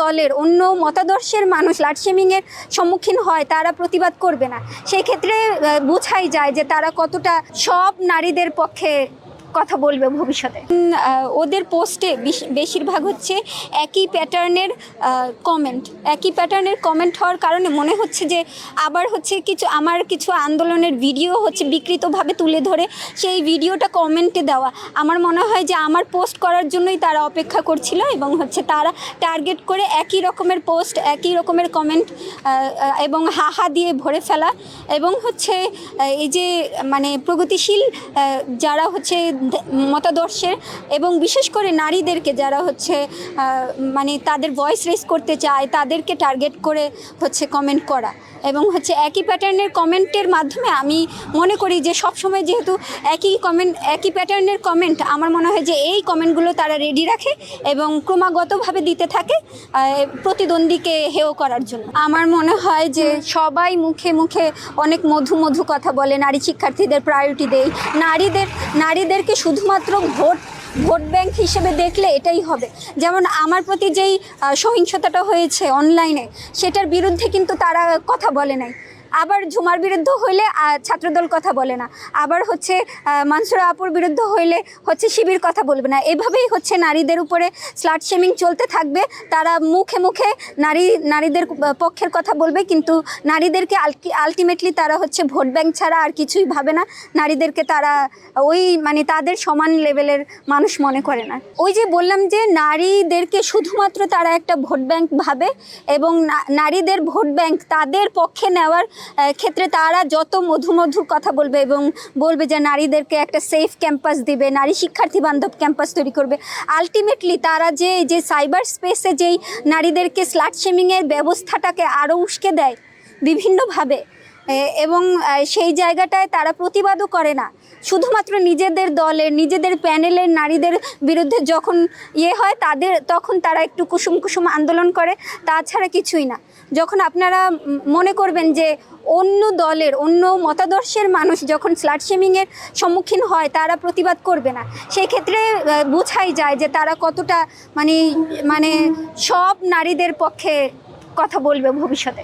দলের, অন্য মতাদর্শের মানুষ লাটশেমিংয়ের সম্মুখীন হয়, তারা প্রতিবাদ করবে না। সেই ক্ষেত্রে বোঝাই যায় যে তারা কতটা সব নারীদের পক্ষে কথা বলবে ভবিষ্যতে। ওদের পোস্টে বেশিরভাগ হচ্ছে একই প্যাটার্নের কমেন্ট একই প্যাটার্নের কমেন্ট হওয়ার কারণে মনে হচ্ছে যে আবার হচ্ছে কিছু, আমার কিছু আন্দোলনের ভিডিও হচ্ছে বিকৃতভাবে তুলে ধরে সেই ভিডিওটা কমেন্টে দেওয়া। আমার মনে হয় যে আমার পোস্ট করার জন্যই তারা অপেক্ষা করছিল এবং হচ্ছে তারা টার্গেট করে একই রকমের পোস্ট একই রকমের কমেন্ট এবং হাহা দিয়ে ভরে ফেলা। এবং হচ্ছে এই যে মানে প্রগতিশীল যারা হচ্ছে মতাদর্শের এবং বিশেষ করে নারীদেরকে যারা হচ্ছে মানে তাদের ভয়েস রেস করতে চায়, তাদেরকে টার্গেট করে হচ্ছে কমেন্ট করা। এবং হচ্ছে একই প্যাটার্নের কমেন্টের মাধ্যমে আমি মনে করি যে সবসময় যেহেতু একই কমেন্ট একই প্যাটার্নের কমেন্ট আমার মনে হয় যে এই কমেন্টগুলো তারা রেডি রাখে এবং ক্রমাগতভাবে দিতে থাকে প্রতিদ্বন্দ্বীকে হেয় করার জন্য। আমার মনে হয় যে সবাই মুখে মুখে অনেক মধু মধু কথা বলে, নারী শিক্ষার্থীদের প্রায়োরিটি দেয় নারীদের, নারীদেরকে শুধুমাত্র ভোট ভোট ব্যাংক হিসেবে দেখলে এটাই হবে। যেমন আমার প্রতি যেই সহিংসতাটা হয়েছে অনলাইনে সেটার বিরুদ্ধে কিন্তু তারা কথা বলে নাই। আবার ঝুমার বিরুদ্ধে হইলে ছাত্রদল কথা বলে না। আবার হচ্ছে মানসুরা আপুর বিরুদ্ধে হইলে হচ্ছে শিবির কথা বলবে না। এভাবেই হচ্ছে নারীদের উপরে স্লাট শেমিং চলতে থাকবে। তারা মুখে মুখে নারী, নারীদের পক্ষের কথা বলবে, কিন্তু নারীদেরকে আলটিমেটলি তারা হচ্ছে ভোট ব্যাংক ছাড়া আর কিছুই ভাবে না। নারীদেরকে তারা ওই মানে তাদের সমান লেভেলের মানুষ মনে করে না। ওই যে বললাম যে নারীদেরকে শুধুমাত্র তারা একটা ভোট ব্যাংক ভাবে এবং নারীদের ভোট ব্যাংক তাদের পক্ষে নেওয়ার ক্ষেত্রে তারা যত মধু মধু কথা বলবে এবং বলবে যে নারীদেরকে একটা সেফ ক্যাম্পাস দিবে, নারী শিক্ষার্থী বান্ধব ক্যাম্পাস তৈরি করবে আলটিমেটলি তারা যে যে সাইবার স্পেসে যেই নারীদেরকে স্লাট শেমিংয়ের ব্যবস্থাটাকে আরও উস্কে দেয়, বিভিন্নভাবে এবং সেই জায়গাটায় তারা প্রতিবাদও করে না। শুধুমাত্র নিজেদের দলের, নিজেদের প্যানেলের নারীদের বিরুদ্ধে যখন ইয়ে হয়, তাদের, তখন তারা একটু কুসুম কুসুম আন্দোলন করে, তাছাড়া কিছুই না। যখন আপনারা মনে করবেন যে অন্য দলের, অন্য মতাদর্শের মানুষ যখন স্লাট শেমিংয়ের সম্মুখীন হয়, তারা প্রতিবাদ করবে না। সেই ক্ষেত্রে বোঝাই যায় যে তারা কতটা মানে মানে সব নারীদের পক্ষে কথা বলবে ভবিষ্যতে।